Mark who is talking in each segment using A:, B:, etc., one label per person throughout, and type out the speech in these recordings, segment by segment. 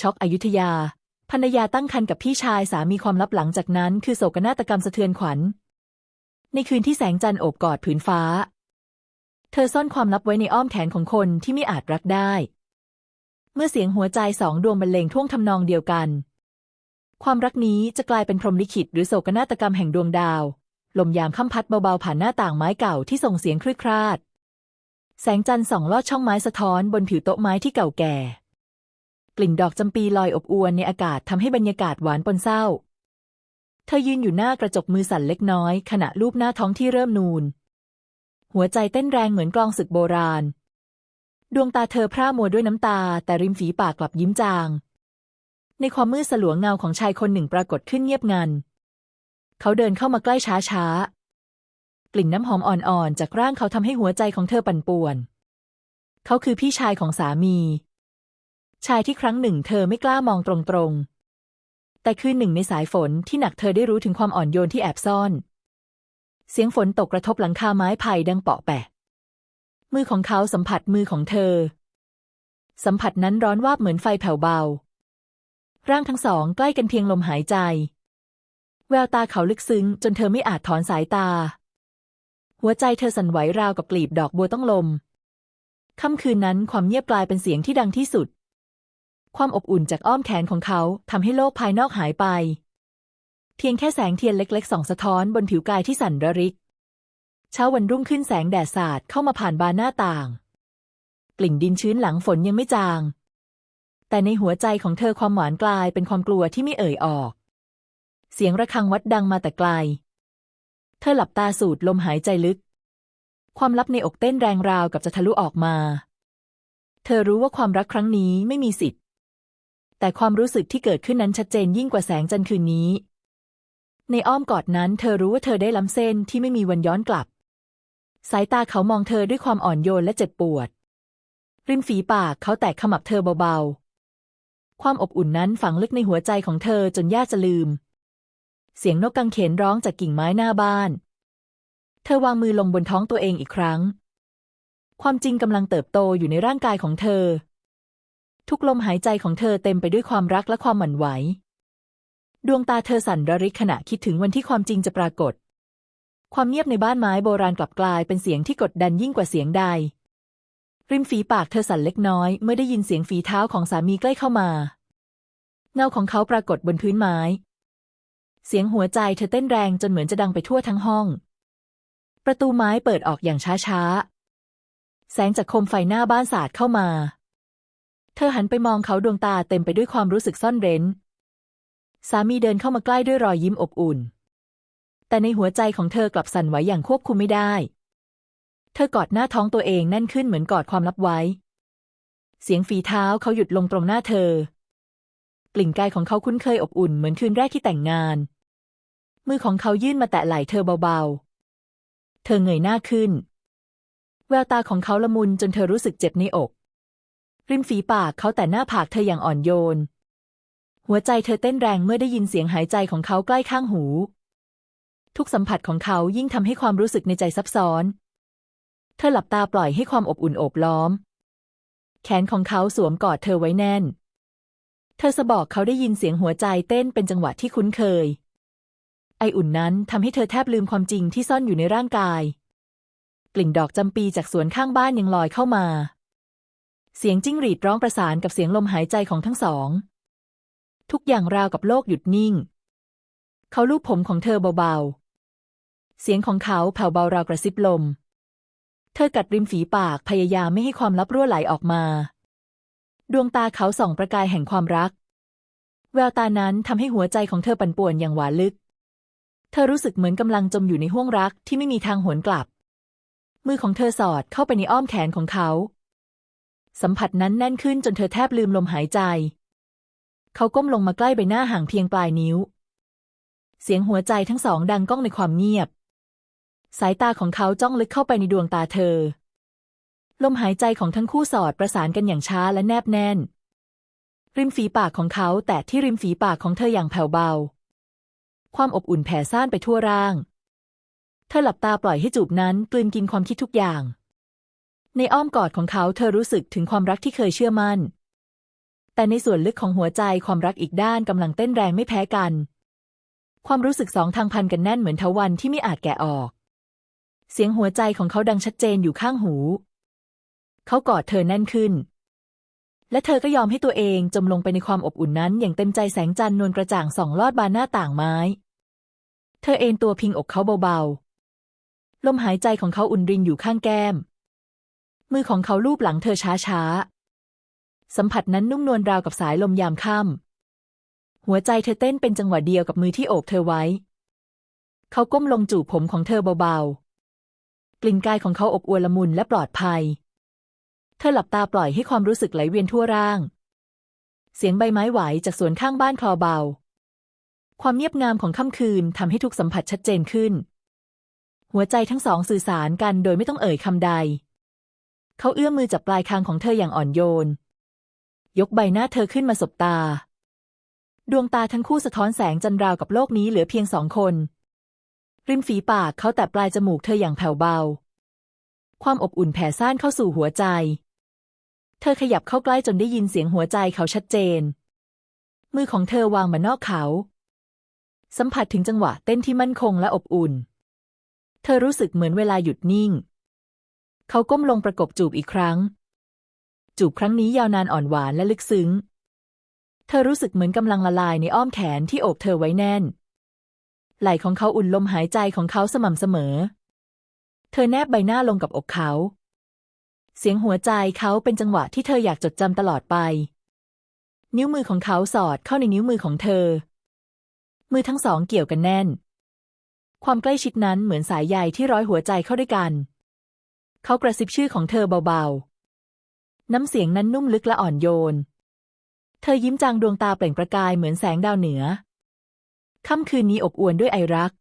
A: ช็อกอยุธยา ภรรยาตั้งครรภ์กับพี่ชายสามีความลับหลังจากนั้น คือโศกนาฏกรรมสะเทือนขวัญ ในคืนที่แสงจันทร์โอบกอดผืนฟ้า เธอซ่อนความลับไว้ในอ้อมแขนของคนที่ไม่อาจรักได้ เมื่อเสียงหัวใจสองดวงบรรเลงท่วงทำนองเดียวกัน ความรักนี้จะกลายเป็นพรหมลิขิตหรือโศกนาฏกรรมแห่งดวงดาว ลมยามค่ำพัดเบาๆผ่านหน้าต่างไม้เก่าที่ส่งเสียงครืดคราด แสงจันทร์ส่องลอดช่องไม้สะท้อนบนผิวโต๊ะไม้ที่เก่าแก่ ลิ่นดอกจำปีลอยอบอวนในอากาศทำให้บรรยากาศหวานปนเศร้า เธอยืนอยู่หน้ากระจกมือสั่นเล็กน้อย ขณะลูบหน้าท้องที่เริ่มนูน หัวใจเต้นแรงเหมือนกลองศึกโบราณ ดวงตาเธอพร่ามัวด้วยน้ำตา แต่ริมฝีปากกลับยิ้มจาง ในความมืดสลัวเงาของชายคนหนึ่งปรากฏขึ้นเงียบงัน เขาเดินเข้ามาใกล้ช้าๆ กลิ่นน้ำหอมอ่อนๆ จากร่างเขาทำให้หัวใจของเธอปั่นป่วน เขาคือพี่ชายของสามี ชายที่ครั้งหนึ่งเธอไม่กล้ามองตรงๆ แต่คือหนึ่งในสายฝนที่หนักเธอได้รู้ถึงความอ่อนโยนที่แอบซ่อน เสียงฝนตกกระทบหลังคาไม้ไผ่ดังเปาะแปะ มือของเขาสัมผัสมือของเธอ สัมผัสนั้นร้อนวาบเหมือนไฟแผ่วเบา ร่างทั้งสองใกล้กันเพียงลมหายใจ แววตาเขาลึกซึ้งจนเธอไม่อาจถอนสายตา หัวใจเธอสั่นไหวราวกับกลีบดอกบัวต้องลมค่ำคืนนั้นความเงียบกลายเป็นเสียงที่ดังที่สุด ความอบอุ่นจากอ้อมแขนของเขาทำให้โลกภายนอกหายไป เพียงแค่แสงเทียนเล็กๆส่องสะท้อนบนผิวกายที่สั่นระริก เช้าวันรุ่งขึ้นแสงแดดสาดเข้ามาผ่านบานหน้าต่าง กลิ่นดินชื้นหลังฝนยังไม่จาง แต่ในหัวใจของเธอความหวานกลายเป็นความกลัวที่ไม่เอ่ยออก เสียงระฆังวัดดังมาแต่ไกล เธอหลับตาสูดลมหายใจลึก ความลับในอกเต้นแรงราวกับจะทะลุออกมา เธอรู้ว่าความรักครั้งนี้ไม่มีสิทธิ์ แต่ความรู้สึกที่เกิดขึ้นนั้นชัดเจนยิ่งกว่าแสงจันทร์คืนนี้ ในอ้อมกอดนั้นเธอรู้ว่าเธอได้ล้ำเส้นที่ไม่มีวันย้อนกลับ สายตาเขามองเธอด้วยความอ่อนโยนและเจ็บปวด ริมฝีปากเขาแตะขมับเธอเบาๆ ความอบอุ่นนั้นฝังลึกในหัวใจของเธอจนยากจะลืม เสียงนกกังเขนร้องจากกิ่งไม้หน้าบ้าน เธอวางมือลงบนท้องตัวเองอีกครั้ง ความจริงกำลังเติบโตอยู่ในร่างกายของเธอ ทุกลมหายใจของเธอเต็มไปด้วยความรักและความหวั่นไหว ดวงตาเธอสั่นระริกขณะคิดถึงวันที่ความจริงจะปรากฏ ความเงียบในบ้านไม้โบราณกลับกลายเป็นเสียงที่กดดันยิ่งกว่าเสียงใด ริมฝีปากเธอสั่นเล็กน้อย เมื่อได้ยินเสียงฝีเท้าของสามีใกล้เข้ามา เงาของเขาปรากฏบนพื้นไม้ เสียงหัวใจเธอเต้นแรงจนเหมือนจะดังไปทั่วทั้งห้อง ประตูไม้เปิดออกอย่างช้าๆ แสงจากโคมไฟหน้าบ้านสาดเข้ามา ธอหันไปมองเขาดวงตาเต็มไปด้วยความรู้สึกซ่อนเร้น สามีเดินเข้ามาใกล้ด้วยรอยยิ้มอบอุ่น แต่ในหัวใจของเธอกลับสั่นไหวอย่างควบคุมไม่ได้ เธอกอดหน้าท้องตัวเองแน่นขึ้นเหมือนกอดความลับไว้ เสียงฝีเท้าเขาหยุดลงตรงหน้าเธอ กลิ่นกายของเขาคุ้นเคยอบอุ่นเหมือนคืนแรกที่แต่งงาน มือของเขายื่นมาแตะไหล่เธอเบาๆ เธอเงยหน้าขึ้น แววตาของเขาละมุนจนเธอรู้สึกเจ็บในอก ริมฝีปากเขาแต่หน้าผากเธออย่างอ่อนโยน หัวใจเธอเต้นแรงเมื่อได้ยินเสียงหายใจของเขาใกล้ข้างหู ทุกสัมผัสของเขายิ่งทำให้ความรู้สึกในใจซับซ้อน เธอหลับตาปล่อยให้ความอบอุ่นโอบล้อม แขนของเขาสวมกอดเธอไว้แน่น เธอสะบอกเขาได้ยินเสียงหัวใจเต้นเป็นจังหวะที่คุ้นเคย ไออุ่นนั้นทำให้เธอแทบลืมความจริงที่ซ่อนอยู่ในร่างกาย กลิ่นดอกจำปีจากสวนข้างบ้านยังลอยเข้ามา เสียงจิ้งหรีดร้องประสานกับเสียงลมหายใจของทั้งสอง ทุกอย่างราวกับโลกหยุดนิ่ง เขาลูบผมของเธอเบาๆ เสียงของเขาแผ่วเบาราวกระซิบลม เธอกัดริมฝีปากพยายามไม่ให้ความลับรั่วไหลออกมา ดวงตาเขาส่องประกายแห่งความรัก แววตานั้นทำให้หัวใจของเธอปั่นป่วนอย่างหวานลึก เธอรู้สึกเหมือนกำลังจมอยู่ในห้วงรักที่ไม่มีทางหวนกลับ มือของเธอสอดเข้าไปในอ้อมแขนของเขา สัมผัสนั้นแน่นขึ้นจนเธอแทบลืมลมหายใจ เขาก้มลงมาใกล้ใบหน้าห่างเพียงปลายนิ้ว เสียงหัวใจทั้งสองดังก้องในความเงียบ สายตาของเขาจ้องลึกเข้าไปในดวงตาเธอ ลมหายใจของทั้งคู่สอดประสานกันอย่างช้าและแนบแน่น ริมฝีปากของเขาแตะที่ริมฝีปากของเธออย่างแผ่วเบา ความอบอุ่นแผ่ซ่านไปทั่วร่าง เธอหลับตาปล่อยให้จูบนั้นกลืนกินความคิดทุกอย่าง ในอ้อมกอดของเขาเธอรู้สึกถึงความรักที่เคยเชื่อมั่น แต่ในส่วนลึกของหัวใจความรักอีกด้านกำลังเต้นแรงไม่แพ้กัน ความรู้สึกสองทางพันกันแน่นเหมือนทวันที่ไม่อาจแกะออก เสียงหัวใจของเขาดังชัดเจนอยู่ข้างหู เขากอดเธอแน่นขึ้น และเธอก็ยอมให้ตัวเองจมลงไปในความอบอุ่นนั้น อย่างเต็มใจแสงจันทร์นวลกระจ่างส่องลอดบานหน้าต่างไม้ เธอเอนตัวพิงอกเขาเบาๆลมหายใจของเขาอุ่นรินอยู่ข้างแก้ม มือของเขาลูบหลังเธอช้าๆ สัมผัสนั้นนุ่มนวลราวกับสายลมยามค่ำหัวใจเธอเต้นเป็นจังหวะเดียวกับมือที่โอบเธอไว้ เขาก้มลงจูบผมของเธอเบาๆ กลิ่นกายของเขาอบอวลละมุนและปลอดภัย เธอหลับตาปล่อยให้ความรู้สึกไหลเวียนทั่วร่าง เสียงใบไม้ไหวจากสวนข้างบ้านคลอเบา ความเงียบงามของค่ำคืนทำให้ทุกสัมผัสชัดเจนขึ้น หัวใจทั้งสองสื่อสารกันโดยไม่ต้องเอ่ยคำใด เขาเอื้อมมือจับปลายคางของเธออย่างอ่อนโยน ยกใบหน้าเธอขึ้นมาสบตา ดวงตาทั้งคู่สะท้อนแสงจันราวกับโลกนี้เหลือเพียงสองคน ริมฝีปากเขาแตะปลายจมูกเธออย่างแผ่วเบา ความอบอุ่นแผ่ซ่านเข้าสู่หัวใจ เธอขยับเข้าใกล้จนได้ยินเสียงหัวใจเขาชัดเจน มือของเธอวางมานอกเขา สัมผัสถึงจังหวะเต้นที่มั่นคงและอบอุ่น เธอรู้สึกเหมือนเวลาหยุดนิ่ง เขาก้มลงประกบจูบอีกครั้ง จูบครั้งนี้ยาวนานอ่อนหวานและลึกซึ้ง เธอรู้สึกเหมือนกำลังละลายในอ้อมแขนที่โอบเธอไว้แน่น ไหล่ของเขาอุ่นลมหายใจของเขาสม่ำเสมอ เธอแนบใบหน้าลงกับอกเขา เสียงหัวใจเขาเป็นจังหวะที่เธออยากจดจำตลอดไป นิ้วมือของเขาสอดเข้าในนิ้วมือของเธอ มือทั้งสองเกี่ยวกันแน่น ความใกล้ชิดนั้นเหมือนสายใยที่ร้อยหัวใจเข้าด้วยกัน เขากระซิบชื่อของเธอเบาๆ น้ำเสียงนั้นนุ่มลึกและอ่อนโยน เธอยิ้มจางดวงตาเปล่งประกายเหมือนแสงดาวเหนือ ค่ำคืนนี้อบอวลด้วยไอรัก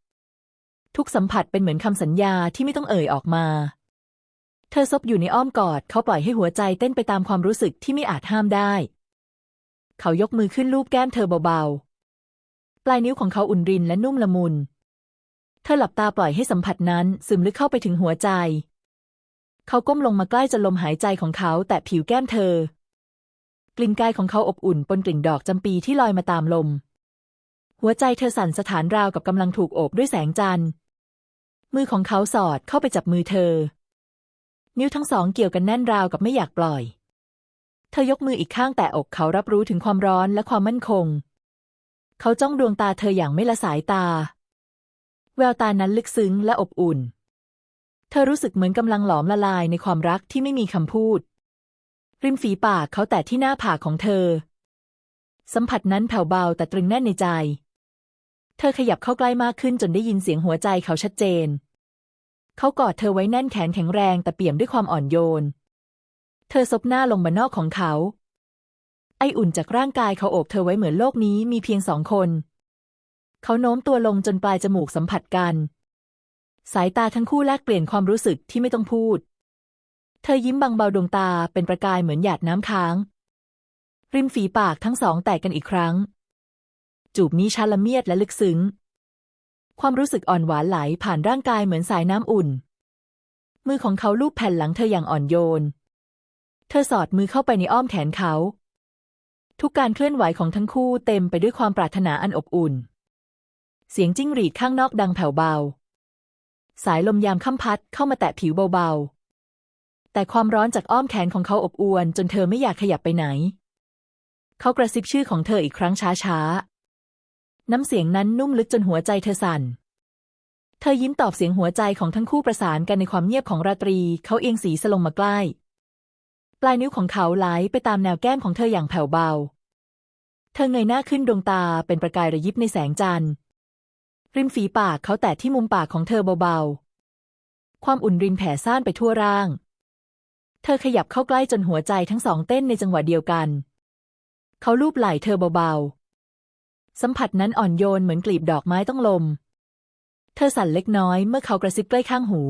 A: ทุกสัมผัสเป็นเหมือนคำสัญญาที่ไม่ต้องเอ่ยออกมา เธอซบอยู่ในอ้อมกอด เขาปล่อยให้หัวใจเต้นไปตามความรู้สึกที่ไม่อาจห้ามได้ เขายกมือขึ้นลูบแก้มเธอเบาๆ ปลายนิ้วของเขาอุ่นรินและนุ่มละมุน เธอหลับตาปล่อยให้สัมผัสนั้นซึมลึกเข้าไปถึงหัวใจ เขาก้มลงมาใกล้จนลมหายใจของเขาแตะผิวแก้มเธอ กลิ่นกายของเขาอบอุ่นปนกลิ่นดอกจำปีที่ลอยมาตามลม หัวใจเธอสั่นสถานราวกับกำลังถูกโอบด้วยแสงจันทร์ มือของเขาสอดเข้าไปจับมือเธอ นิ้วทั้งสองเกี่ยวกันแน่นราวกับไม่อยากปล่อย เธอยกมืออีกข้างแตะอกเขารับรู้ถึงความร้อนและความมั่นคง เขาจ้องดวงตาเธออย่างไม่ละสายตา แววตานั้นลึกซึ้งและอบอุ่น เธอรู้สึกเหมือนกำลังหลอมละลายในความรักที่ไม่มีคำพูด ริมฝีปากเขาแตะที่หน้าผากของเธอ สัมผัสนั้นแผ่วเบาแต่ตรึงแน่นในใจ เธอขยับเข้าใกล้มากขึ้นจนได้ยินเสียงหัวใจเขาชัดเจน เขากอดเธอไว้แน่นแขนแข็งแรงแต่เปี่ยมด้วยความอ่อนโยน เธอซบหน้าลงบนนอกของเขา ไออุ่นจากร่างกายเขาโอบเธอไว้เหมือนโลกนี้มีเพียงสองคน เขาโน้มตัวลงจนปลายจมูกสัมผัสกัน สายตาทั้งคู่แลกเปลี่ยนความรู้สึกที่ไม่ต้องพูด เธอยิ้มบางเบาดวงตาเป็นประกายเหมือนหยาดน้ำค้าง ริมฝีปากทั้งสองแตกกันอีกครั้ง จูบนี้ชาละเมียดและลึกซึ้ง ความรู้สึกอ่อนหวานไหลผ่านร่างกายเหมือนสายน้ำอุ่น มือของเขาลูบแผ่นหลังเธออย่างอ่อนโยน เธอสอดมือเข้าไปในอ้อมแขนเขา ทุกการเคลื่อนไหวของทั้งคู่เต็มไปด้วยความปรารถนาอันอบอุ่น เสียงจิ้งหรีดข้างนอกดังแผ่วเบา สายลมยามค่ำพัดเข้ามาแตะผิวเบาๆ แต่ความร้อนจากอ้อมแขนของเขาอบอวลจนเธอไม่อยากขยับไปไหน เขากระซิบชื่อของเธออีกครั้งช้าๆ น้ำเสียงนั้นนุ่มลึกจนหัวใจเธอสั่น เธอยิ้มตอบเสียงหัวใจของทั้งคู่ประสานกันในความเงียบของราตรี เขาเอียงสีสลงมาใกล้ ปลายนิ้วของเขาไหลไปตามแนวแก้มของเธออย่างแผ่วเบา เธอเงยหน้าขึ้นดวงตาเป็นประกายระยิบในแสงจันทร์ ริมฝีปากเขาแตะที่มุมปากของเธอเบาๆ ความอุ่นรินแผ่ซ่านไปทั่วร่าง เธอขยับเข้าใกล้จนหัวใจทั้งสองเต้นในจังหวะเดียวกัน เขาลูบไหล่เธอเบาๆ สัมผัสนั้นอ่อนโยนเหมือนกลีบดอกไม้ต้องลม เธอสั่นเล็กน้อยเมื่อเขากระซิบใกล้ข้างหู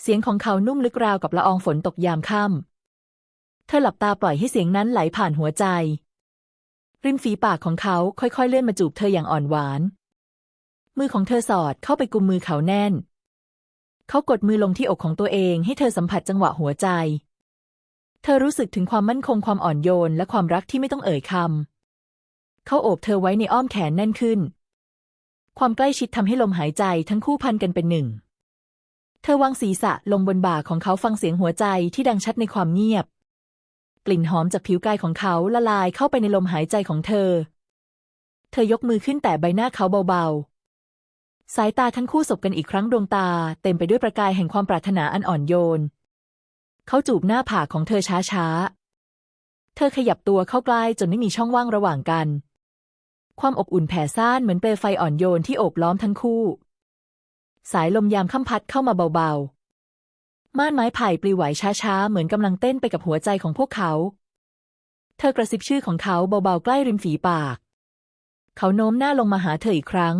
A: เสียงของเขานุ่มลึกราวกับละอองฝนตกยามค่ำ เธอหลับตาปล่อยให้เสียงนั้นไหลผ่านหัวใจ ริมฝีปากของเขาค่อยๆเลื่อนมาจูบเธออย่างอ่อนหวาน มือของเธอสอดเข้าไปกุมมือเขาแน่น เขากดมือลงที่อกของตัวเองให้เธอสัมผัสจังหวะหัวใจ เธอรู้สึกถึงความมั่นคงความอ่อนโยนและความรักที่ไม่ต้องเอ่ยคำ เขาโอบเธอไว้ในอ้อมแขนแน่นขึ้น ความใกล้ชิดทำให้ลมหายใจทั้งคู่พันกันเป็นหนึ่ง เธอวางศีรษะลงบนบ่าของเขาฟังเสียงหัวใจที่ดังชัดในความเงียบ กลิ่นหอมจากผิวกายของเขาละลายเข้าไปในลมหายใจของเธอ เธอยกมือขึ้นแต่ใบหน้าเขาเบาๆ สายตาทั้งคู่สบกันอีกครั้งดวงตา เต็มไปด้วยประกายแห่งความปรารถนาอันอ่อนโยน เขาจูบหน้าผากของเธอช้าๆ เธอขยับตัวเข้าใกล้จนไม่มีช่องว่างระหว่างกัน ความอบอุ่นแผ่ซ่านเหมือนเปลวไฟอ่อนโยนที่โอบล้อมทั้งคู่ สายลมยามค่ำพัดเข้ามาเบาๆ ม่านไม้ไผ่ปลิวไหวช้าๆ เหมือนกำลังเต้นไปกับหัวใจของพวกเขา เธอกระซิบชื่อของเขาเบาๆใกล้ริมฝีปาก เขาโน้มหน้าลงมาหาเธออีกครั้ง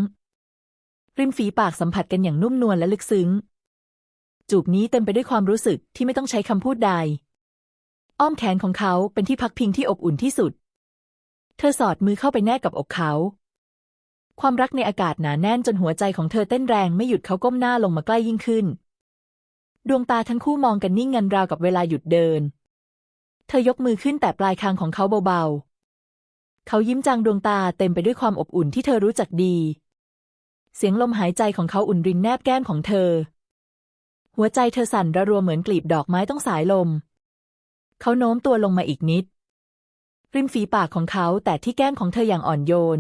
A: ริมฝีปากสัมผัสกันอย่างนุ่มนวลและลึกซึ้ง จูบนี้เต็มไปด้วยความรู้สึกที่ไม่ต้องใช้คำพูดใด อ้อมแขนของเขาเป็นที่พักพิงที่อบอุ่นที่สุด เธอสอดมือเข้าไปแนบอกอกเขา ความรักในอากาศหนาแน่นจนหัวใจของเธอเต้นแรงไม่หยุดเขาก้มหน้าลงมาใกล้ยิ่งขึ้น ดวงตาทั้งคู่มองกันนิ่งงันราวกับเวลาหยุดเดิน เธอยกมือขึ้นแต่ปลายคางของเขาเบาๆ เขายิ้มจางดวงตาเต็มไปด้วยความอบอุ่นที่เธอรู้จักดี เสียงลมหายใจของเขาอุ่นรินแนบแก้มของเธอ หัวใจเธอสั่นระรัวเหมือนกลีบดอกไม้ต้องสายลม เขาโน้มตัวลงมาอีกนิด ริมฝีปากของเขาแต่ที่แก้มของเธออย่างอ่อนโยน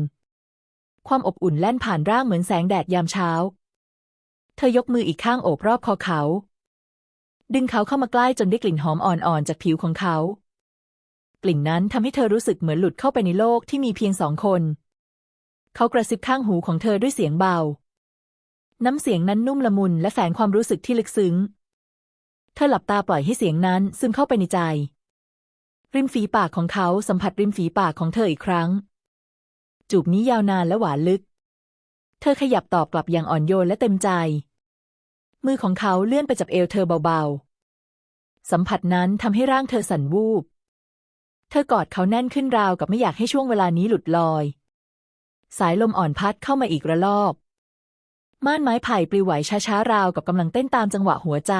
A: ความอบอุ่นแล่นผ่านร่างเหมือนแสงแดดยามเช้า เธอยกมืออีกข้างโอบรอบคอเขา ดึงเขาเข้ามาใกล้จนได้กลิ่นหอมอ่อนๆจากผิวของเขา กลิ่นนั้นทำให้เธอรู้สึกเหมือนหลุดเข้าไปในโลกที่มีเพียงสองคน เขากระซิบข้างหูของเธอด้วยเสียงเบา น้ำเสียงนั้นนุ่มละมุนและแฝงความรู้สึกที่ลึกซึ้ง เธอหลับตาปล่อยให้เสียงนั้นซึมเข้าไปในใจ ริมฝีปากของเขาสัมผัสริมฝีปากของเธออีกครั้ง จูบนี้ยาวนานและหวานลึก เธอขยับตอบกลับอย่างอ่อนโยนและเต็มใจ มือของเขาเลื่อนไปจับเอวเธอเบาๆ สัมผัสนั้นทำให้ร่างเธอสั่นวูบ เธอกอดเขาแน่นขึ้นราวกับไม่อยากให้ช่วงเวลานี้หลุดลอย สายลมอ่อนพัดเข้ามาอีกระลอก ม่านไม้ไผ่ปลิวไหวช้าๆราวกับกำลังเต้นตามจังหวะหัวใจ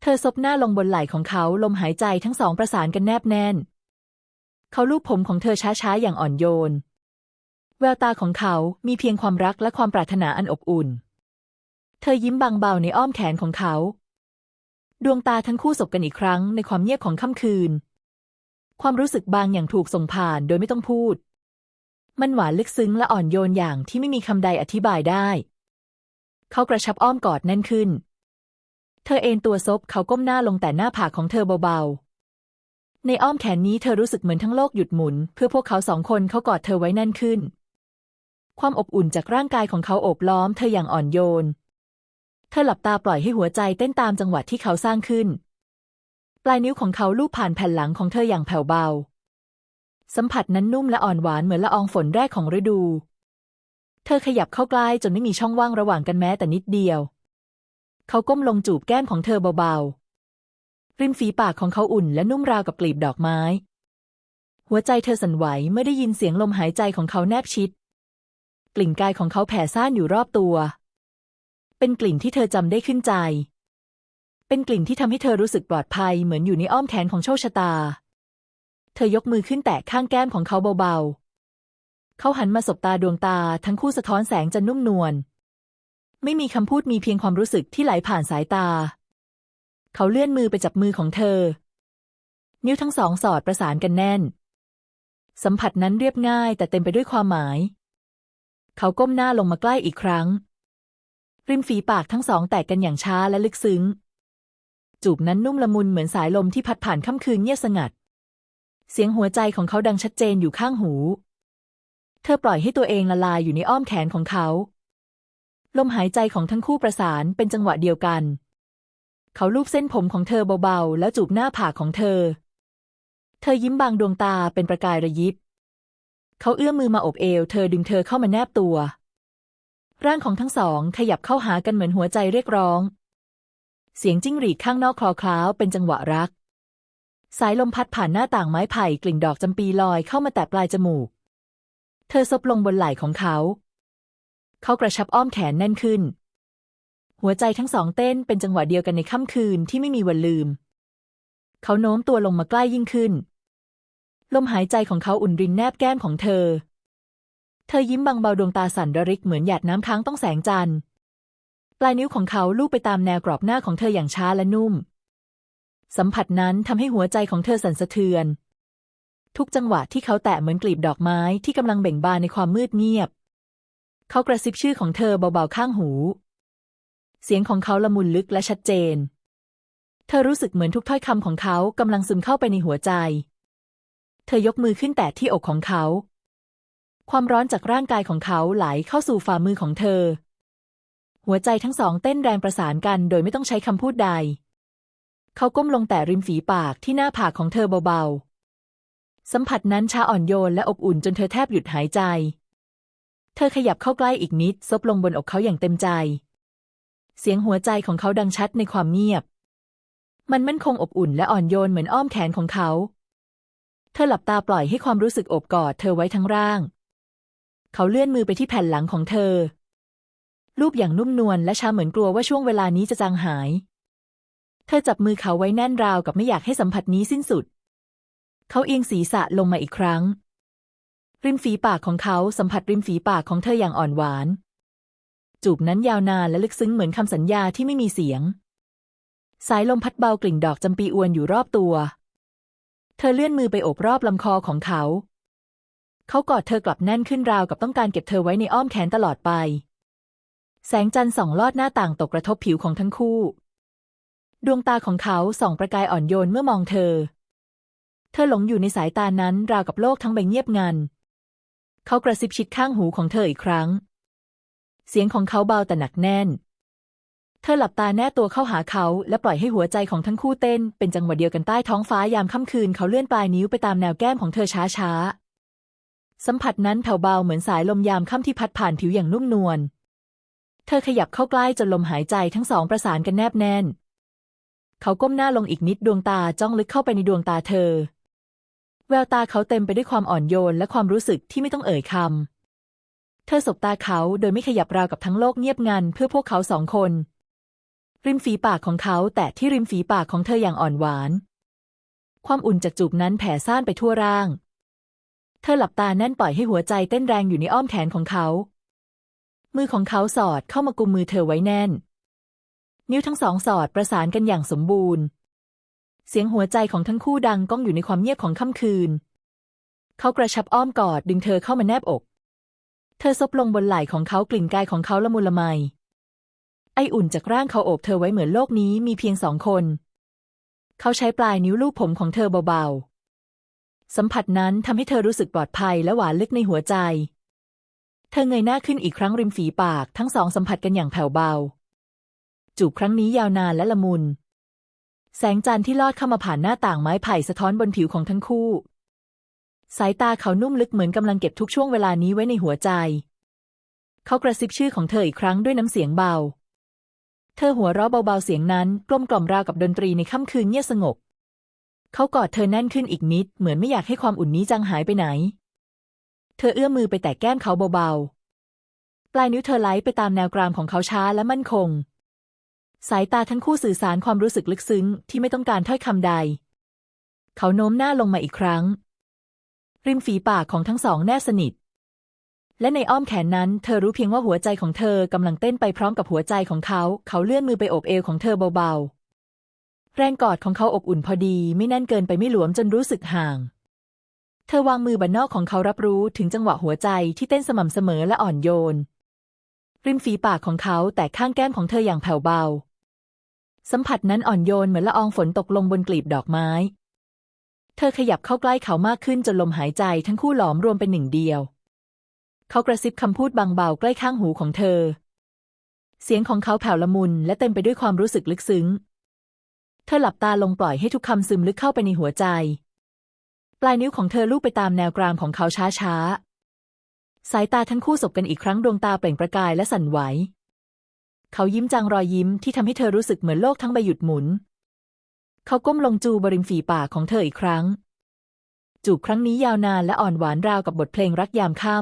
A: เธอซบหน้าลงบนไหล่ของเขาลมหายใจทั้งสองประสานกันแนบแน่น เขาลูบผมของเธอช้าๆอย่างอ่อนโยน แววตาของเขามีเพียงความรักและความปรารถนาอันอบอุ่น เธอยิ้มบางเบาในอ้อมแขนของเขา ดวงตาทั้งคู่สบกันอีกครั้งในความเงียบของค่ำคืน ความรู้สึกบางอย่างถูกส่งผ่านโดยไม่ต้องพูด มันหวานลึกซึ้งและอ่อนโยนอย่างที่ไม่มีคำใดอธิบายได้ เขากระชับอ้อมกอดแน่นขึ้น เธอเอนตัวซบเขาก้มหน้าลงแต่หน้าผากของเธอเบาๆ ในอ้อมแขนนี้เธอรู้สึกเหมือนทั้งโลกหยุดหมุน เพื่อพวกเขาสองคนเขากอดเธอไว้แน่นขึ้น ความอบอุ่นจากร่างกายของเขาโอบล้อมเธออย่างอ่อนโยน เธอหลับตาปล่อยให้หัวใจเต้นตามจังหวะที่เขาสร้างขึ้น ปลายนิ้วของเขาลูบผ่านแผ่นหลังของเธออย่างแผ่วเบา สัมผัสนั้นนุ่มและอ่อนหวานเหมือนละอองฝนแรกของฤดู เธอขยับเข้าใกล้จนไม่มีช่องว่างระหว่างกันแม้แต่นิดเดียว เขาก้มลงจูบแก้มของเธอเบาๆ ริมฝีปากของเขาอุ่นและนุ่มราวกับกลีบดอกไม้ หัวใจเธอสั่นไหวเมื่อได้ยินเสียงลมหายใจของเขาแนบชิด กลิ่นกายของเขาแผ่ซ่านอยู่รอบตัว เป็นกลิ่นที่เธอจำได้ขึ้นใจ เป็นกลิ่นที่ทำให้เธอรู้สึกปลอดภัยเหมือนอยู่ในอ้อมแขนของโชคชะตา เธอยกมือขึ้นแตะข้างแก้มของเขาเบาๆ เขาหันมาสบตาดวงตาทั้งคู่สะท้อนแสงจันนุ่มนวล ไม่มีคำพูดมีเพียงความรู้สึกที่ไหลผ่านสายตา เขาเลื่อนมือไปจับมือของเธอ นิ้วทั้งสองสอดประสานกันแน่น สัมผัสนั้นเรียบง่ายแต่เต็มไปด้วยความหมาย เขาก้มหน้าลงมาใกล้อีกครั้ง ริมฝีปากทั้งสองแตกกันอย่างช้าและลึกซึ้ง จูบนั้นนุ่มละมุนเหมือนสายลมที่พัดผ่านค่ำคืนเงียบสงัด เสียงหัวใจของเขาดังชัดเจนอยู่ข้างหู เธอปล่อยให้ตัวเองละลายอยู่ในอ้อมแขนของเขา ลมหายใจของทั้งคู่ประสานเป็นจังหวะเดียวกัน เขาลูบเส้นผมของเธอเบาๆ แล้วจูบหน้าผากของเธอ เธอยิ้มบางดวงตาเป็นประกายระยิบ เขาเอื้อมมือมาอบเอว เธอดึงเธอเข้ามาแนบตัว ร่างของทั้งสองขยับเข้าหากันเหมือนหัวใจเรียกร้อง เสียงจิ้งหรีดข้างนอกคลอคล้าวเป็นจังหวะรัก สายลมพัดผ่านหน้าต่างไม้ไผ่กลิ่นดอกจำปีลอยเข้ามาแตะปลายจมูก เธอซบลงบนไหล่ของเขา เขากระชับอ้อมแขนแน่นขึ้น หัวใจทั้งสองเต้นเป็นจังหวะเดียวกันในค่ำคืนที่ไม่มีวันลืม เขาโน้มตัวลงมาใกล้ยิ่งขึ้น ลมหายใจของเขาอุ่นรินแนบแก้มของเธอ เธอยิ้มบางเบาดวงตาสั่นระริกเหมือนหยาดน้ำค้างต้องแสงจันทร์ปลายนิ้วของเขาลูบไปตามแนวกรอบหน้าของเธออย่างช้าและนุ่ม สัมผัสนั้นทำให้หัวใจของเธอสั่นสะเทือน ทุกจังหวะที่เขาแตะเหมือนกลีบดอกไม้ที่กำลังเบ่งบานในความมืดเงียบ เขากระซิบชื่อของเธอเบาๆข้างหู เสียงของเขาละมุนลึกและชัดเจน เธอรู้สึกเหมือนทุกถ้อยคำของเขากำลังซึมเข้าไปในหัวใจ เธอยกมือขึ้นแตะที่อกของเขา ความร้อนจากร่างกายของเขาไหลเข้าสู่ฝ่ามือของเธอ หัวใจทั้งสองเต้นแรงประสานกันโดยไม่ต้องใช้คำพูดใด เขาก้มลงแต่ริมฝีปากที่หน้าผากของเธอเบาๆ สัมผัสนั้นช้าอ่อนโยนและอบอุ่นจนเธอแทบหยุดหายใจ เธอขยับเข้าใกล้อีกนิด ซบลงบนอกเขาอย่างเต็มใจ เสียงหัวใจของเขาดังชัดในความเงียบ มันมั่นคงอบอุ่นและอ่อนโยนเหมือนอ้อมแขนของเขา เธอหลับตาปล่อยให้ความรู้สึกอบกอดเธอไว้ทั้งร่าง เขาเลื่อนมือไปที่แผ่นหลังของเธอลูบอย่างนุ่มนวลและช้าเหมือนกลัวว่าช่วงเวลานี้จะจางหาย เธอจับมือเขาไว้แน่นราวกับไม่อยากให้สัมผัสนี้สิ้นสุด เขาเอียงศีรษะลงมาอีกครั้ง ริมฝีปากของเขาสัมผัสริมฝีปากของเธออย่างอ่อนหวาน จูบนั้นยาวนานและลึกซึ้งเหมือนคำสัญญาที่ไม่มีเสียง สายลมพัดเบากลิ่นดอกจำปีอวนอยู่รอบตัว เธอเลื่อนมือไปโอบรอบลำคอของเขา เขากอดเธอกลับแน่นขึ้นราวกับต้องการเก็บเธอไว้ในอ้อมแขนตลอดไป แสงจันทร์ส่องลอดหน้าต่างตกกระทบผิวของทั้งคู่ ดวงตาของเขาส่องประกายอ่อนโยนเมื่อมองเธอ เธอหลงอยู่ในสายตานั้นราวกับโลกทั้งใบเงียบงัน เขากระซิบชิดข้างหูของเธออีกครั้ง เสียงของเขาเบาแต่หนักแน่น เธอหลับตาแน่ตัวเข้าหาเขาและปล่อยให้หัวใจของทั้งคู่เต้น เป็นจังหวะเดียวกันใต้ท้องฟ้ายามค่ำคืนเขาเลื่อนปลายนิ้วไปตามแนวแก้มของเธอช้าๆ สัมผัสนั้นแผ่วเบาเหมือนสายลมยามค่ำที่พัดผ่านผิวอย่างนุ่มนวล เธอขยับเข้าใกล้จนลมหายใจทั้งสองประสานกันแนบแน่น เขาก้มหน้าลงอีกนิดดวงตาจ้องลึกเข้าไปในดวงตาเธอ แววตาเขาเต็มไปด้วยความอ่อนโยนและความรู้สึกที่ไม่ต้องเอ่ยคำ เธอสบตาเขาโดยไม่ขยับราวกับทั้งโลกเงียบงันเพื่อพวกเขาสองคน ริมฝีปากของเขาแตะที่ริมฝีปากของเธออย่างอ่อนหวาน ความอุ่นจากจูบนั้นแผ่ซ่านไปทั่วร่าง เธอหลับตาแน่นปล่อยให้หัวใจเต้นแรงอยู่ในอ้อมแขนของเขา มือของเขาสอดเข้ามากุมมือเธอไว้แน่น นิ้วทั้งสองสอดประสานกันอย่างสมบูรณ์ เสียงหัวใจของทั้งคู่ดังก้องอยู่ในความเงียบของค่ำคืน เขากระชับอ้อมกอดดึงเธอเข้ามาแนบอก เธอซบลงบนไหล่ของเขากลิ่นกายของเขาละมุนละไม ไออุ่นจากร่างเขาโอบเธอไว้เหมือนโลกนี้มีเพียงสองคน เขาใช้ปลายนิ้วลูบผมของเธอเบาๆ สัมผัสนั้นทำให้เธอรู้สึกปลอดภัยและหวานลึกในหัวใจ เธอเงยหน้าขึ้นอีกครั้งริมฝีปากทั้งสองสัมผัสกันอย่างแผ่วเบา จูบครั้งนี้ยาวนานและละมุน แสงจันทร์ที่ลอดเข้ามาผ่านหน้าต่างไม้ไผ่สะท้อนบนผิวของทั้งคู่ สายตาเขานุ่มลึกเหมือนกำลังเก็บทุกช่วงเวลานี้ไว้ในหัวใจ เขากระซิบชื่อของเธออีกครั้งด้วยน้ำเสียงเบา เธอหัวเราะเบาๆเสียงนั้นกลมกล่อมราวกับดนตรีในค่ำคืนเงียบสงบ เขากอดเธอแน่นขึ้นอีกนิด เหมือนไม่อยากให้ความอุ่นนี้จางหายไปไหน เธอเอื้อมมือไปแตะแก้มเขาเบาๆปลายนิ้วเธอไล่ไปตามแนวกรามของเขาช้าและมั่นคง สายตาทั้งคู่สื่อสารความรู้สึกลึกซึ้งที่ไม่ต้องการถ้อยคำใด เขาโน้มหน้าลงมาอีกครั้ง ริมฝีปากของทั้งสองแนบสนิท และในอ้อมแขนนั้น เธอรู้เพียงว่าหัวใจของเธอกำลังเต้นไปพร้อมกับหัวใจของเขา เขาเลื่อนมือไปโอบเอวของเธอเบาๆ แรงกอดของเขาอบอุ่นพอดี ไม่แน่นเกินไปไม่หลวมจนรู้สึกห่าง เธอวางมือบันนอกของเขารับรู้ถึงจังหวะหัวใจที่เต้นสม่ำเสมอและอ่อนโยน ริมฝีปากของเขาแตะข้างแก้มของเธออย่างแผ่วเบา สัมผัสนั้นอ่อนโยนเหมือนละอองฝนตกลงบนกลีบดอกไม้ เธอขยับเข้าใกล้เขามากขึ้นจนลมหายใจทั้งคู่หลอมรวมเป็นหนึ่งเดียว เขากระซิบคำพูดบางเบาใกล้ข้างหูของเธอ เสียงของเขาแผ่วละมุนและเต็มไปด้วยความรู้สึกลึกซึ้ง เธอหลับตาลงปล่อยให้ทุกคำซึมลึกเข้าไปในหัวใจ ปลายนิ้วของเธอลูบไปตามแนวกรามของเขาช้าๆ สายตาทั้งคู่สบกันอีกครั้งดวงตาเปล่งประกายและสั่นไหว เขายิ้มจางรอยยิ้มที่ทำให้เธอรู้สึกเหมือนโลกทั้งใบหยุดหมุน เขาก้มลงจูบริมฝีปากของเธออีกครั้ง จูบครั้งนี้ยาวนานและอ่อนหวานราวกับบทเพลงรักยามค่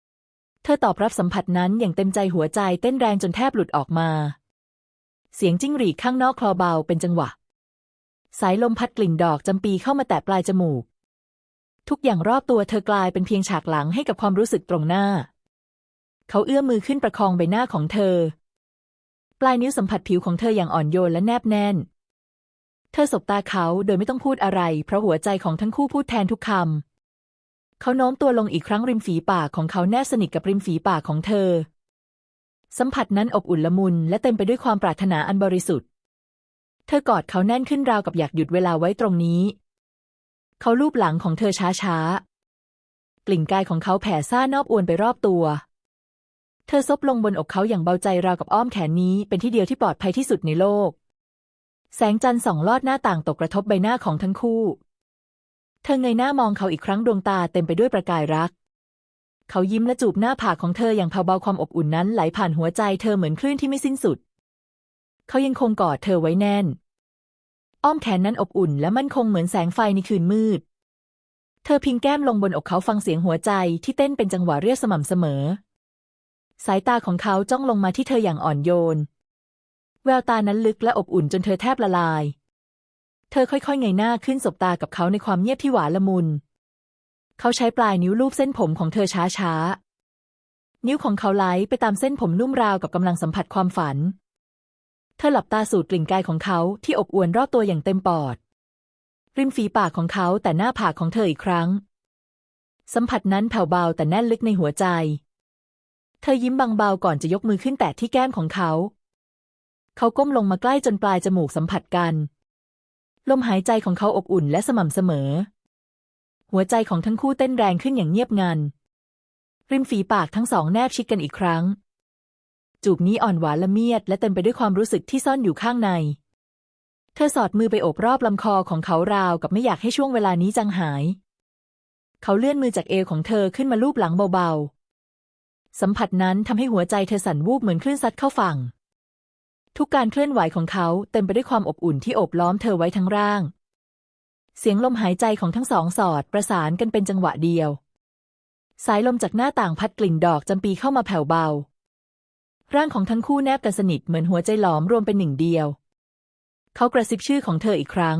A: ำเธอตอบรับสัมผัสนั้นอย่างเต็มใจหัวใจเต้นแรงจนแทบหลุดออกมา เสียงจิ้งหรีดข้างนอกคลอเบาเป็นจังหวะ สายลมพัดกลิ่นดอกจำปีเข้ามาแตะปลายจมูก ทุกอย่างรอบตัวเธอกลายเป็นเพียงฉากหลังให้กับความรู้สึกตรงหน้า เขาเอื้อมมือขึ้นประคองใบหน้าของเธอ ปลายนิ้วสัมผัสผิวของเธออย่างอ่อนโยนและแนบแน่น เธอสบตาเขาโดยไม่ต้องพูดอะไร เพราะหัวใจของทั้งคู่พูดแทนทุกคำ เขาโน้มตัวลงอีกครั้งริมฝีปากของเขาแนบสนิทกับริมฝีปากของเธอ สัมผัสนั้นอบอุ่นละมุน และเต็มไปด้วยความปรารถนาอันบริสุทธิ์ เธอกอดเขาแน่นขึ้นราวกับอยากหยุดเวลาไว้ตรงนี้ เขาลูบหลังของเธอช้าๆ กลิ่นกายของเขาแผ่ซ่านอบอวนไปรอบตัว เธอซบลงบนอกเขาอย่างเบาใจราวกับอ้อมแขนนี้เป็นที่เดียวที่ปลอดภัยที่สุดในโลก แสงจันทร์ส่องลอดหน้าต่างตกกระทบใบหน้าของทั้งคู่ เธอเงยหน้ามองเขาอีกครั้งดวงตาเต็มไปด้วยประกายรัก เขายิ้มและจูบหน้าผากของเธออย่างเบาๆความอบอุ่นนั้นไหลผ่านหัวใจเธอเหมือนคลื่นที่ไม่สิ้นสุด เขายังคงกอดเธอไว้แน่น อ้อมแขนนั้นอบอุ่นและมั่นคงเหมือนแสงไฟในคืนมืด เธอพิงแก้มลงบนอกเขาฟังเสียงหัวใจที่เต้นเป็นจังหวะเรียบสม่ำเสมอ สายตาของเขาจ้องลงมาที่เธออย่างอ่อนโยน แววตานั้นลึกและอบอุ่นจนเธอแทบละลาย เธอค่อยๆเงยหน้าขึ้นสบตากับเขาในความเงียบที่หวานละมุน เขาใช้ปลายนิ้วลูบเส้นผมของเธอช้าๆ นิ้วของเขาไหลไปตามเส้นผมนุ่มราวกับกำลังสัมผัสความฝัน เธอหลับตาสูดกลิ่นกายของเขาที่อบอวลรอบตัวอย่างเต็มปอด ริมฝีปากของเขาแต่หน้าผากของเธออีกครั้ง สัมผัสนั้นแผ่วเบาแต่แน่นลึกในหัวใจ เธอยิ้มบางเบาก่อนจะยกมือขึ้นแตะที่แก้มของเขา เขาก้มลงมาใกล้จนปลายจมูกสัมผัสกัน ลมหายใจของเขาอบอุ่นและสม่ำเสมอ หัวใจของทั้งคู่เต้นแรงขึ้นอย่างเงียบงัน ริมฝีปากทั้งสองแนบชิดกันอีกครั้ง จูบนี้อ่อนหวานละเมียดและเต็มไปด้วยความรู้สึกที่ซ่อนอยู่ข้างใน เธอสอดมือไปโอบรอบลำคอของเขาราวกับไม่อยากให้ช่วงเวลานี้จางหาย เขาเลื่อนมือจากเอวของเธอขึ้นมาลูบหลังเบาๆ สัมผัสนั้นทำให้หัวใจเธอสั่นวูบเหมือนคลื่นซัดเข้าฝั่ง ทุกการเคลื่อนไหวของเขาเต็มไปด้วยความอบอุ่นที่โอบล้อมเธอไว้ทั้งร่าง เสียงลมหายใจของทั้งสองสอดประสานกันเป็นจังหวะเดียว สายลมจากหน้าต่างพัดกลิ่นดอกจำปีเข้ามาแผ่วเบา ร่างของทั้งคู่แนบกันสนิทเหมือนหัวใจหลอมรวมเป็นหนึ่งเดียว เขากระซิบชื่อของเธออีกครั้ง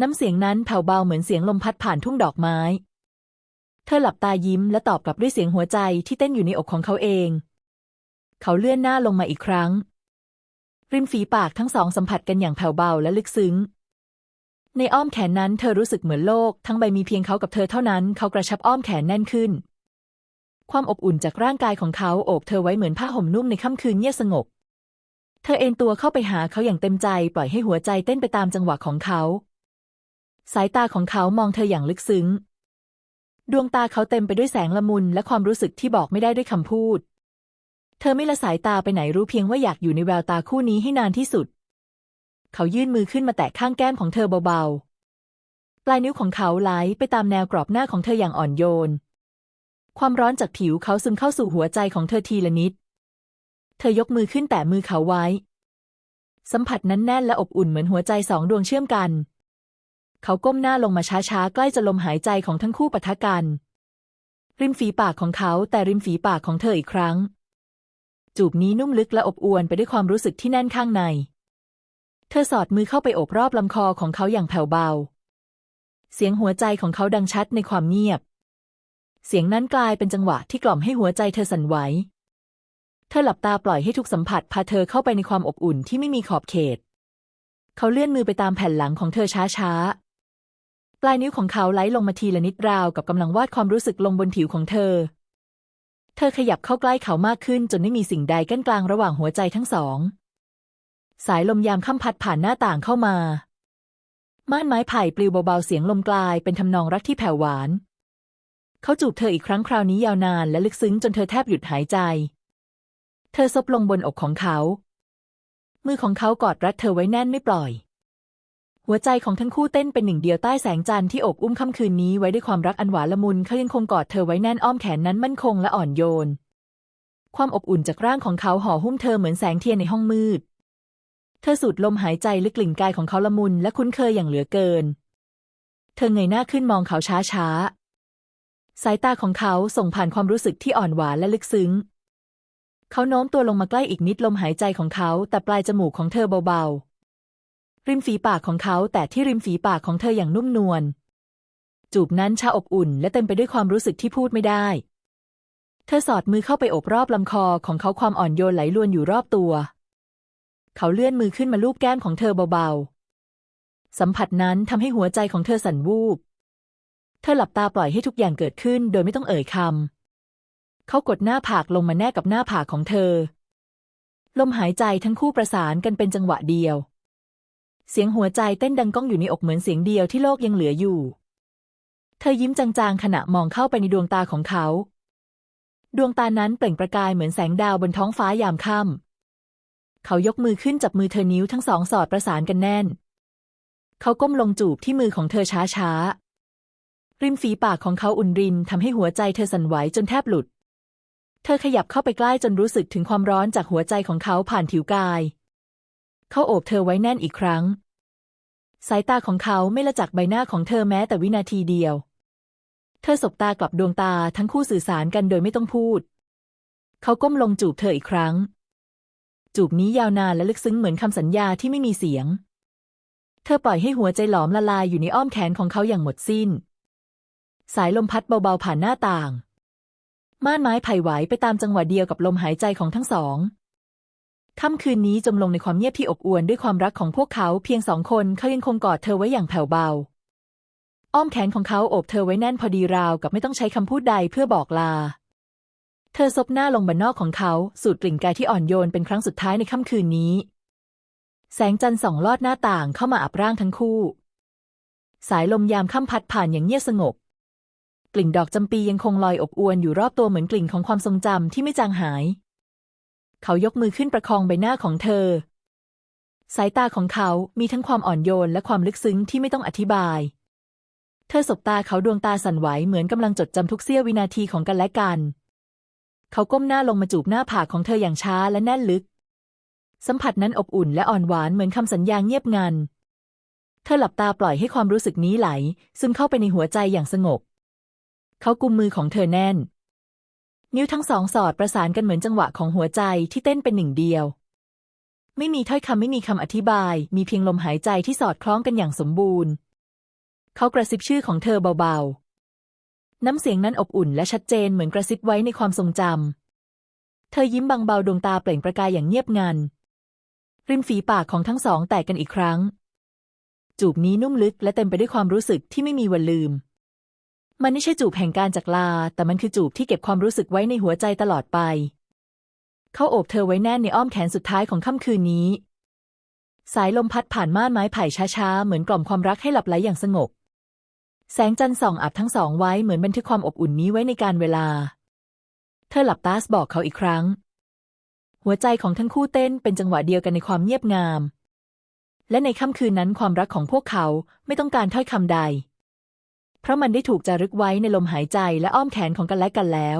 A: น้ำเสียงนั้นแผ่วเบาเหมือนเสียงลมพัดผ่านทุ่งดอกไม้ เธอหลับตายิ้มและตอบกลับด้วยเสียงหัวใจที่เต้นอยู่ในอกของเขาเอง เขาเลื่อนหน้าลงมาอีกครั้ง ริมฝีปากทั้งสองสัมผัสกันอย่างแผ่วเบาและลึกซึ้ง ในอ้อมแขนนั้นเธอรู้สึกเหมือนโลก ทั้งใบมีเพียงเขากับเธอเท่านั้น เขากระชับอ้อมแขนแน่นขึ้น ความอบอุ่นจากร่างกายของเขาโอบเธอไว้เหมือนผ้าห่มนุ่มในค่ำคืนเงียบสงบ เธอเอนตัวเข้าไปหาเขาอย่างเต็มใจ ปล่อยให้หัวใจเต้นไปตามจังหวะของเขา สายตาของเขามองเธออย่างลึกซึ้ง ดวงตาเขาเต็มไปด้วยแสงละมุนและความรู้สึกที่บอกไม่ได้ด้วยคำพูด เธอไม่ละสายตาไปไหนรู้เพียงว่าอยากอยู่ในแววตาคู่นี้ให้นานที่สุด เขายื่นมือขึ้นมาแตะข้างแก้มของเธอเบาๆ ปลายนิ้วของเขาไหลไปตามแนวกรอบหน้าของเธออย่างอ่อนโยน ความร้อนจากผิวเขาซึมเข้าสู่หัวใจของเธอทีละนิด เธอยกมือขึ้นแตะมือเขาไว้ สัมผัสนั้นแน่นและอบอุ่นเหมือนหัวใจสองดวงเชื่อมกัน เขาก้มหน้าลงมาช้าๆ ใกล้จะลมหายใจของทั้งคู่ปะทะกัน ริมฝีปากของเขาแต่ริมฝีปากของเธออีกครั้ง จูบนี้นุ่มลึกและอบอวลไปด้วยความรู้สึกที่แน่นข้างใน เธอสอดมือเข้าไปโอบรอบลำคอของเขาอย่างแผ่วเบา เสียงหัวใจของเขาดังชัดในความเงียบ เสียงนั้นกลายเป็นจังหวะที่กล่อมให้หัวใจเธอสั่นไหว เธอหลับตาปล่อยให้ทุกสัมผัสพาเธอเข้าไปในความอบอุ่นที่ไม่มีขอบเขต เขาเลื่อนมือไปตามแผ่นหลังของเธอช้าๆ ปลายนิ้วของเขาไหลลงมาทีละนิดราวกับกำลังวาดความรู้สึกลงบนผิวของเธอ เธอขยับเข้าใกล้เขามากขึ้นจนไม่มีสิ่งใดกั้นกลางระหว่างหัวใจทั้งสอง สายลมยามค่ำพัดผ่านหน้าต่างเข้ามา ม่านไม้ไผ่ปลิวเบาๆเสียงลมกลายเป็นทำนองรักที่แผ่วหวาน เขาจูบเธออีกครั้งคราวนี้ยาวนานและลึกซึ้งจนเธอแทบหยุดหายใจ เธอซบลงบนอกของเขา มือของเขากอดรัดเธอไว้แน่นไม่ปล่อย หัวใจของทั้งคู่เต้นเป็นหนึ่งเดียวใต้แสงจันทร์ที่อบอุ้มค่ำคืนนี้ไว้ด้วยความรักอันหวานละมุนเขายังคงกอดเธอไว้แน่นอ้อมแขนนั้นมั่นคงและอ่อนโยน ความอบอุ่นจากร่างของเขาห่อหุ้มเธอเหมือนแสงเทียนในห้องมืด เธอสูดลมหายใจลึกกลิ่นกายของเขาละมุนและคุ้นเคยอย่างเหลือเกิน เธอเงยหน้าขึ้นมองเขาช้าๆสายตาของเขาส่งผ่านความรู้สึกที่อ่อนหวานและลึกซึ้ง เขาโน้มตัวลงมาใกล้อีกนิดลมหายใจของเขาแต่ปลายจมูกของเธอเบา ริมฝีปากของเขาแต่ที่ริมฝีปากของเธออย่างนุ่มนวล จูบนั้นชาอบอุ่น และเต็มไปด้วยความรู้สึกที่พูดไม่ได้ เธอสอดมือเข้าไปโอบรอบลำคอของเขาความอ่อนโยนไหลลวนอยู่รอบตัว เขาเลื่อนมือขึ้นมาลูบแก้มของเธอเบาๆ สัมผัสนั้นทำให้หัวใจของเธอสั่นวูบ เธอหลับตาปล่อยให้ทุกอย่างเกิดขึ้นโดยไม่ต้องเอ่ยคำ เขากดหน้าผากลงมาแนบกับหน้าผากของเธอ ลมหายใจทั้งคู่ประสานกันเป็นจังหวะเดียว เสียงหัวใจเต้นดังก้องอยู่ในอกเหมือนเสียงเดียวที่โลกยังเหลืออยู่ เธอยิ้มจางๆขณะมองเข้าไปในดวงตาของเขา ดวงตานั้นเปล่งประกายเหมือนแสงดาวบนท้องฟ้ายามค่ำเขายกมือขึ้นจับมือเธอนิ้วทั้งสองสอดประสานกันแน่น เขาก้มลงจูบที่มือของเธอช้าๆ ริมฝีปากของเขาอุ่นรินทำให้หัวใจเธอสั่นไหวจนแทบหลุด เธอขยับเข้าไปใกล้จนรู้สึกถึงความร้อนจากหัวใจของเขาผ่านผิวกาย เขาโอบเธอไว้แน่นอีกครั้ง สายตาของเขาไม่ละจากใบหน้าของเธอแม้แต่วินาทีเดียว เธอสบตากลับดวงตาทั้งคู่สื่อสารกันโดยไม่ต้องพูด เขาก้มลงจูบเธออีกครั้ง จูบนี้ยาวนานและลึกซึ้งเหมือนคำสัญญาที่ไม่มีเสียง เธอปล่อยให้หัวใจหลอมละลายอยู่ในอ้อมแขนของเขาอย่างหมดสิ้น สายลมพัดเบาๆผ่านหน้าต่างม่านไม้ไผ่ไหวไปตามจังหวะเดียวกับลมหายใจของทั้งสอง ค่ำคืนนี้จมลงในความเงียบที่อบอวลด้วยความรักของพวกเขาเพียงสองคนเขายังคงกอดเธอไว้อย่างแผ่วเบา อ้อมแขนของเขาโอบเธอไว้แน่นพอดีราวกับไม่ต้องใช้คำพูดใดเพื่อบอกลา เธอซบหน้าลงบนนอกของเขาสูดกลิ่นกายที่อ่อนโยนเป็นครั้งสุดท้ายในค่ำคืนนี้ แสงจันทร์ส่องลอดหน้าต่างเข้ามาอับร่างทั้งคู่ สายลมยามค่ำพัดผ่านอย่างเงียบสงบ กลิ่นดอกจำปียังคงลอยอบอวลอยู่รอบตัวเหมือนกลิ่นของความทรงจำที่ไม่จางหาย เขายกมือขึ้นประคองใบหน้าของเธอ สายตาของเขามีทั้งความอ่อนโยนและความลึกซึ้งที่ไม่ต้องอธิบาย เธอสบตาเขาดวงตาสั่นไหวเหมือนกำลังจดจำทุกเสี้ยววินาทีของกันและกัน เขาก้มหน้าลงมาจูบหน้าผากของเธออย่างช้าและแน่นลึก สัมผัสนั้นอบอุ่นและอ่อนหวานเหมือนคำสัญญาเงียบงัน เธอหลับตาปล่อยให้ความรู้สึกนี้ไหล ซึมเข้าไปในหัวใจอย่างสงบ เขากุมมือของเธอแน่น นิ้วทั้งสองสอดประสานกันเหมือนจังหวะของหัวใจที่เต้นเป็นหนึ่งเดียว ไม่มีถ้อยคำไม่มีคำอธิบาย มีเพียงลมหายใจที่สอดคล้องกันอย่างสมบูรณ์ เขากระซิบชื่อของเธอเบาๆ น้ำเสียงนั้นอบอุ่นและชัดเจนเหมือนกระซิบไว้ในความทรงจำ เธอยิ้มบางเบาดวงตาเปล่งประกายอย่างเงียบงัน ริมฝีปากของทั้งสองแตกกันอีกครั้ง จูบนี้นุ่มลึกและเต็มไปด้วยความรู้สึกที่ไม่มีวันลืม มันไม่ใช่จูบแห่งการจากลา แต่มันคือจูบที่เก็บความรู้สึกไว้ในหัวใจตลอดไป เขาโอบเธอไว้แน่นในอ้อมแขนสุดท้ายของค่ำคืนนี้ สายลมพัดผ่านม่านไม้ไผ่ช้าๆ เหมือนกล่อมความรักให้หลับไหลอย่างสงบ แสงจันทร์ส่องอับทั้งสองไว้เหมือนบันทึกความอบอุ่นนี้ไว้ในการเวลา เธอหลับตาสบอกเขาอีกครั้ง หัวใจของทั้งคู่เต้นเป็นจังหวะเดียวกันในความเงียบงาม และในค่ำคืนนั้นความรักของพวกเขาไม่ต้องการถ้อยคำใด เพราะมันได้ถูกจารึกไว้ในลมหายใจและอ้อมแขนของกันและกันแล้ว